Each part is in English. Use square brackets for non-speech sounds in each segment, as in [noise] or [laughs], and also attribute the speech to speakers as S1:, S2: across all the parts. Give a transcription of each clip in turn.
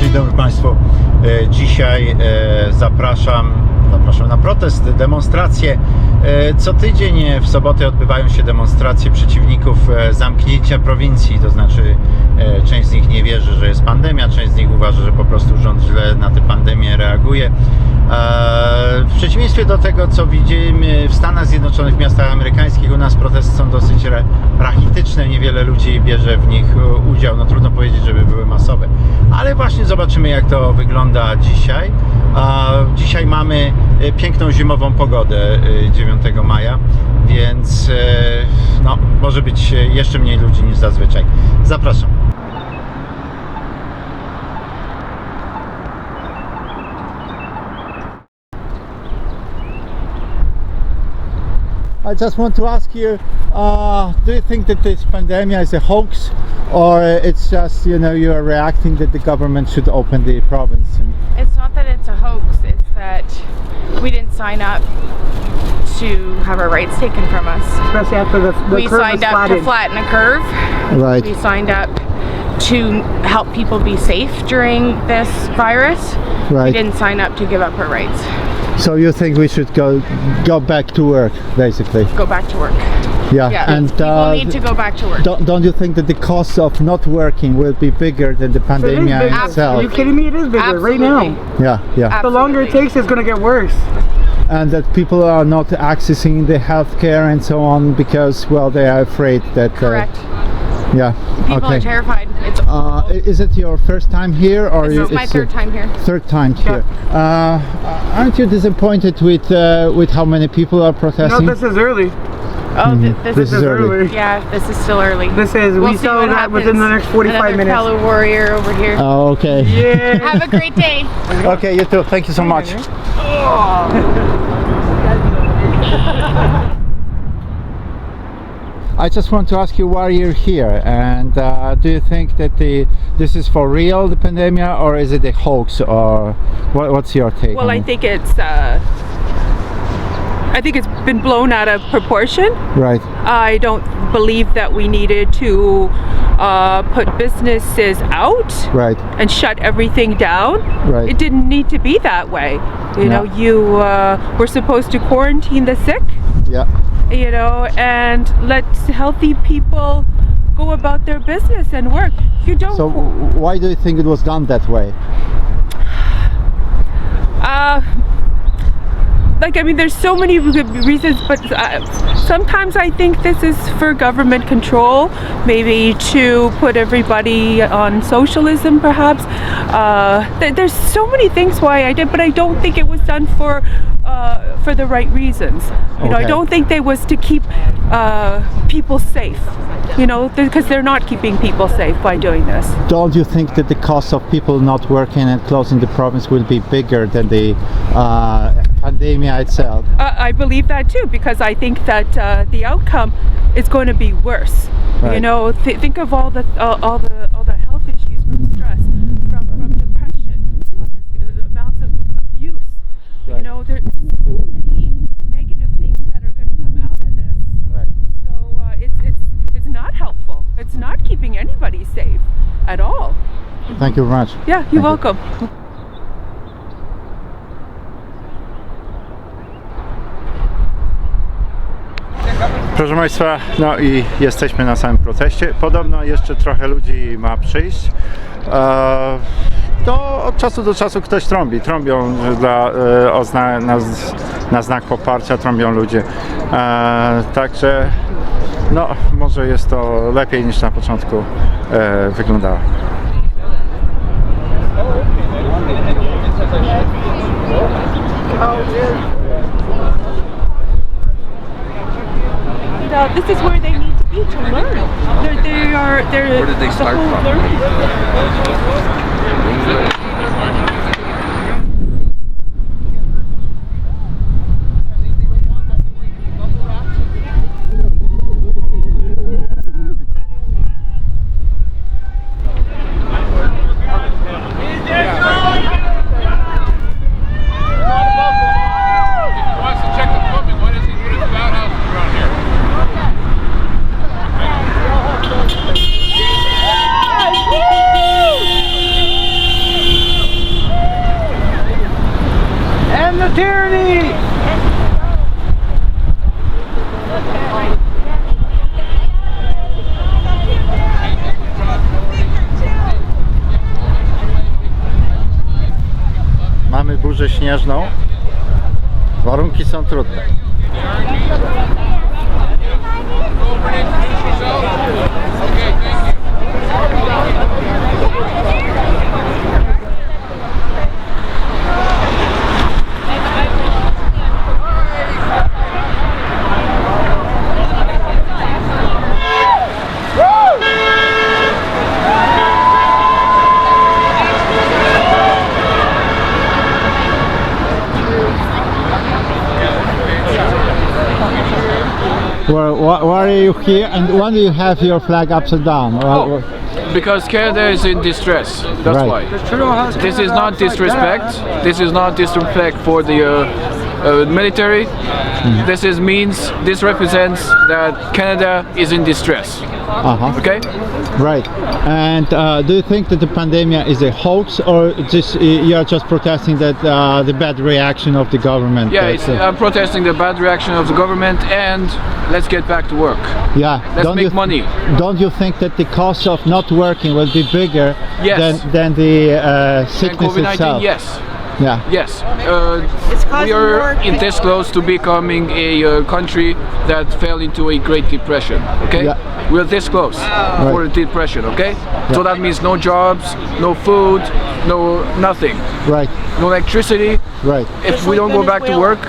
S1: Dzień dobry Państwu. E, Dzisiaj e, zapraszam, zapraszam na protest, demonstracje. E, Co tydzień w sobotę odbywają się demonstracje przeciwników zamknięcia prowincji, to znaczy część z nich nie wierzy, że jest pandemia, część z nich uważa, że po prostu rząd źle na tę pandemię reaguje. E, W przeciwieństwie do tego, co widzimy w Stanach Zjednoczonych, w miastach amerykańskich, u nas protesty są dosyć ra- rachityczne, niewiele ludzi bierze w nich e, udział. No trudno powiedzieć, żeby były masowe. Ale właśnie zobaczymy, jak to wygląda dzisiaj. Dzisiaj mamy e, piękną zimową pogodę e, 9 maja, więc e, no, może być e, jeszcze mniej ludzi niż zazwyczaj. Zapraszam. I just want to ask you, uh, do you think that this pandemic is a hoax, or it's just you know you are reacting that the government should open the province? And,
S2: It's not that it's a hoax, it's that we didn't sign up to have our rights taken from us.
S3: especially after the, the
S2: we
S3: curve
S2: signed
S3: was
S2: up to flatten a curve.
S1: right.
S2: We signed up to help people be safe during this virus. We didn't sign up to give up our rights.
S1: So you think we should go go back to work, basically?
S2: Go back to work.
S1: Yeah.
S2: Yeah.
S1: And
S2: people
S1: uh,
S2: need to go back to work.
S1: don't don't you think that the cost of not working will be bigger than the
S3: It is
S1: pandemic
S3: bigger. Are you kidding me? It is bigger right now.
S2: Absolutely.
S1: Yeah. Yeah.
S3: The longer it takes, it's gonna get worse.
S1: and that people are not accessing the healthcare and so on because well they are afraid that uh,
S2: Correct.
S1: yeah
S2: People
S1: okay
S2: are terrified. It's
S1: uh, is it your first time here or
S2: this
S1: you,
S2: is my third time here.
S1: third time here uh, aren't you disappointed with uh, with how many people are protesting?
S3: No,
S1: protesting
S3: this is early.
S2: Oh, th- this,
S1: This
S2: is,
S1: is early.
S2: yeah. This is still early.
S3: This is.
S2: We'll
S3: we
S2: see
S3: saw
S2: what
S3: that within the next 45
S2: Another
S3: minutes.
S2: fellow warrior over here.
S1: oh, okay
S3: Yeah.
S2: Have a great day. [laughs]
S1: okay you too thank you so much I just want to ask you why you're here, and uh, do you think that the this is for real, the pandemic, or is it a hoax, or what, what's your take?
S4: Well, I
S1: it?
S4: think it's. Uh, I think it's been blown out of proportion.
S1: right.
S4: I don't believe that we needed to uh, put businesses out
S1: Right.
S4: and shut everything down.
S1: Right.
S4: It didn't need to be that way. You know, you uh, were supposed to quarantine the sick.
S1: Yeah.
S4: You know, and let healthy people go about their business and work. You don't.
S1: So why do you think it was done that way?
S4: Uh, like I mean, there's so many reasons, but uh, sometimes I think this is for government control, maybe to put everybody on socialism, perhaps. Uh, th- there's so many things why I did, but I don't think it was done for uh, for the right reasons. You know, I don't think they was to keep uh, people safe. You know, because they're not keeping people safe by doing this.
S1: Don't you think that the cost of people not working and closing the province will be bigger than the uh, pandemic itself?
S4: Uh, I believe that too because I think that uh, the outcome is going to be worse. You know, th- think of all the all the all the know, there's so many negative things that are going to come out of this.
S1: Right.
S4: So uh, it's it's it's not helpful. It's not keeping anybody safe at all.
S1: Thank you very much.
S4: Yeah,
S1: Thank
S4: you're
S1: you.
S4: welcome.
S1: Proszę Państwa, no i jesteśmy na samym proteście. Podobno jeszcze trochę ludzi ma przyjść. E, to od czasu do czasu ktoś trąbi. Trąbią dla, e, ozna, na, na znak poparcia, trąbią ludzie. E, także no, może jest to lepiej niż na początku e, wyglądało.
S4: Uh, this is where they need to be to learn. They're, they are. They're
S5: Where did they
S4: the
S5: start
S4: whole
S5: from?
S4: learning.
S5: Wants to
S1: śnieżną. Warunki są trudne. Why, why are you here and why do you have your flag upside down? Well,
S5: Because Canada is in distress. That's
S1: Right.
S5: why. This is not disrespect. This is not disrespect for the uh, uh, military. This is means this represents that Canada is in distress.
S1: uh-huh.
S5: Okay?
S1: Right. And uh, do you think that the pandemic is a hoax or just uh, you are just protesting that uh, the bad reaction of the government?
S5: Yeah, it's,
S1: uh,
S5: I'm protesting the bad reaction of the government and let's get back to work.
S1: yeah.
S5: let's
S1: don't
S5: make money.
S1: Don't you think that the cost of not working will be bigger
S5: Yes.
S1: than than the uh, sickness
S5: COVID-19,
S1: itself?
S5: yes.
S1: Yeah.
S5: Yes, uh,
S6: It's
S5: we are in this close to becoming a uh, country that fell into a Great Depression. Okay,
S1: Yeah.
S5: we're this close for a depression. Okay, so that means no jobs, no food, no nothing,
S1: Right.
S5: no electricity.
S1: Right.
S5: If we don't go back to work,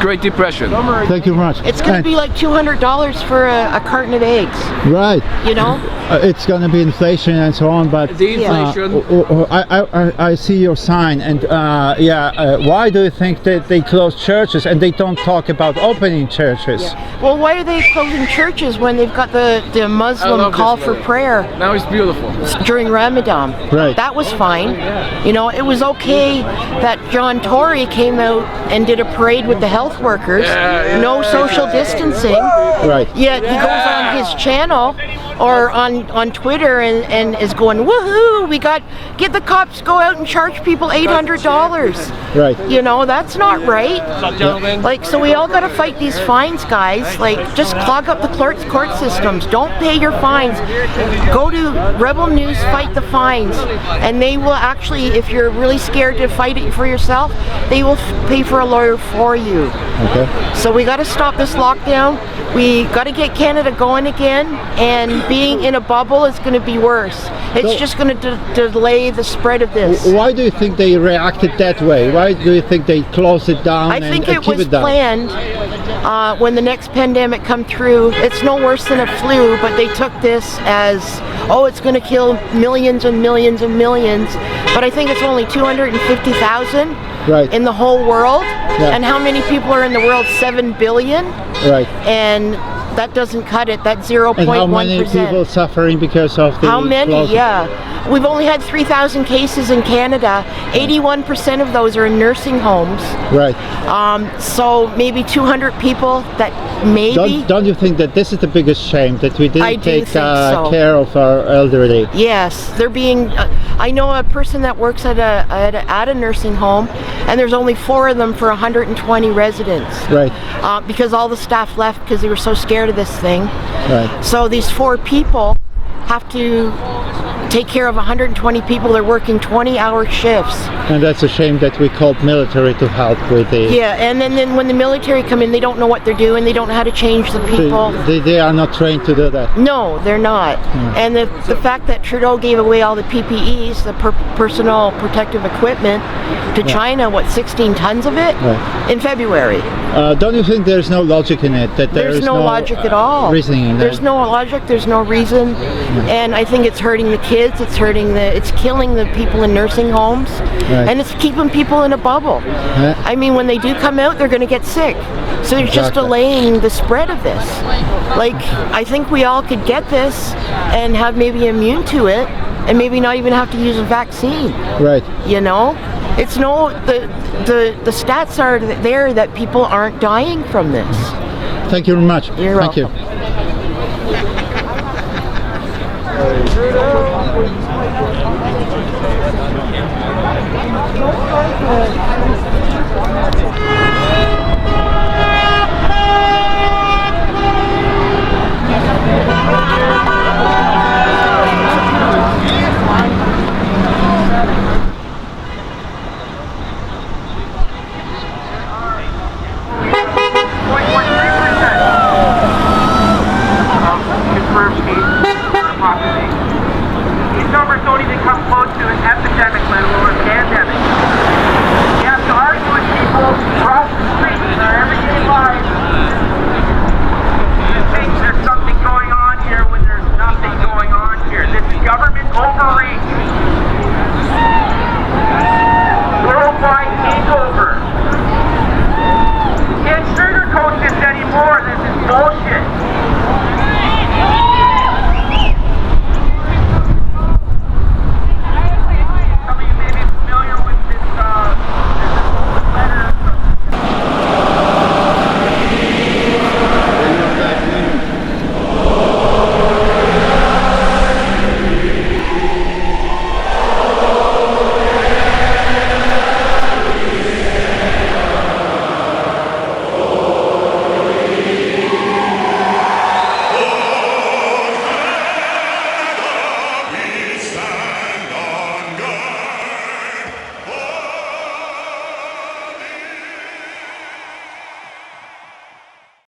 S5: Great Depression.
S1: Thank you very much.
S6: It's going to be like $200 for a, a carton of eggs,
S1: right.
S6: you know?
S1: Uh, it's going to be inflation and so on, but
S5: The inflation.
S1: Uh, oh, oh, I, I, I- I see your sign, and uh, yeah, uh, why do you think that they close churches and they don't talk about opening churches?
S6: Well, why are they closing churches when they've got the, the Muslim call for prayer
S5: Now it's beautiful.
S6: during Ramadan?
S1: Right.
S6: That was fine. You know, it was okay that John Tory came out and did a parade with the health workers,
S5: Yeah,
S6: no social distancing.
S1: Right.
S6: Yet he goes on his channel or on, on Twitter and, and is going, woohoo, we got, get the cops, go out and charge people $800.
S1: Right.
S6: You know, that's not right. Like, so we all got to fight these fines, guys. Like, just clog up the court, court systems. Don't pay your fines. Go to Rebel News, fight the fines. And they will actually, if you're really scared to fight it for yourself, they will f- pay for a lawyer for you.
S1: Okay.
S6: So we got to stop this lockdown. We got to get Canada going again, and being in a bubble is going to be worse. It's
S1: So-
S6: just going to de- delay the spread of this.
S1: Why do you think they reacted that way? Why do you think they closed it down
S6: I
S1: and,
S6: think
S1: and
S6: it was
S1: it
S6: planned uh, when the next pandemic come through. It's no worse than a flu, but they took this as, oh, it's going to kill millions and millions and millions. But I think it's only 250,000
S1: Right.
S6: in the whole world. And how many people are in the world? 7 billion?
S1: Right.
S6: And that doesn't cut it. That's 0.1%.
S1: And how many people suffering because of the
S6: How many?
S1: closing?
S6: Yeah. We've only had 3,000 cases in Canada. 81% of those are in nursing homes.
S1: Right.
S6: Um, so maybe 200 people that maybe.
S1: Don't, don't you think that this is the biggest shame that we didn't take uh,
S6: so.
S1: care of our elderly?
S6: Yes, they're being. Uh, I know a person that works at a, at a at a nursing home, and there's only four of them for 120 residents.
S1: Right.
S6: Uh, because all the staff left because they were so scared of this thing.
S1: Right.
S6: So these four people have to take care of 120 people. They're working 20-hour shifts.
S1: And that's a shame that we called military to help with the.
S6: Yeah, and then, then when the military come in, they don't know what they're doing. They don't know how to change the people.
S1: They, they are not trained to do that.
S6: No, they're not. And the, the fact that Trudeau gave away all the PPEs, the per- personal protective equipment, to China, what, 16 tons of it?
S1: Right.
S6: In February.
S1: Uh, don't you think there's no logic in it? That there
S6: There's
S1: is
S6: no, logic at all.
S1: Reasoning in
S6: There's no logic, there's no reason. And I think it's hurting the kids, it's hurting the, it's killing the people in nursing homes.
S1: Right.
S6: And it's keeping people in a bubble.
S1: Yeah.
S6: I mean, when they do come out, they're going to get sick. So they're just delaying the spread of this. Like, I think we all could get this and have maybe immune to it and maybe not even have to use a vaccine,
S1: Right.
S6: you know? It's no, the, the, the stats are there that people aren't dying from this.
S1: Thank you very much.
S6: You're
S1: Thank
S6: welcome. you.
S1: Thank you.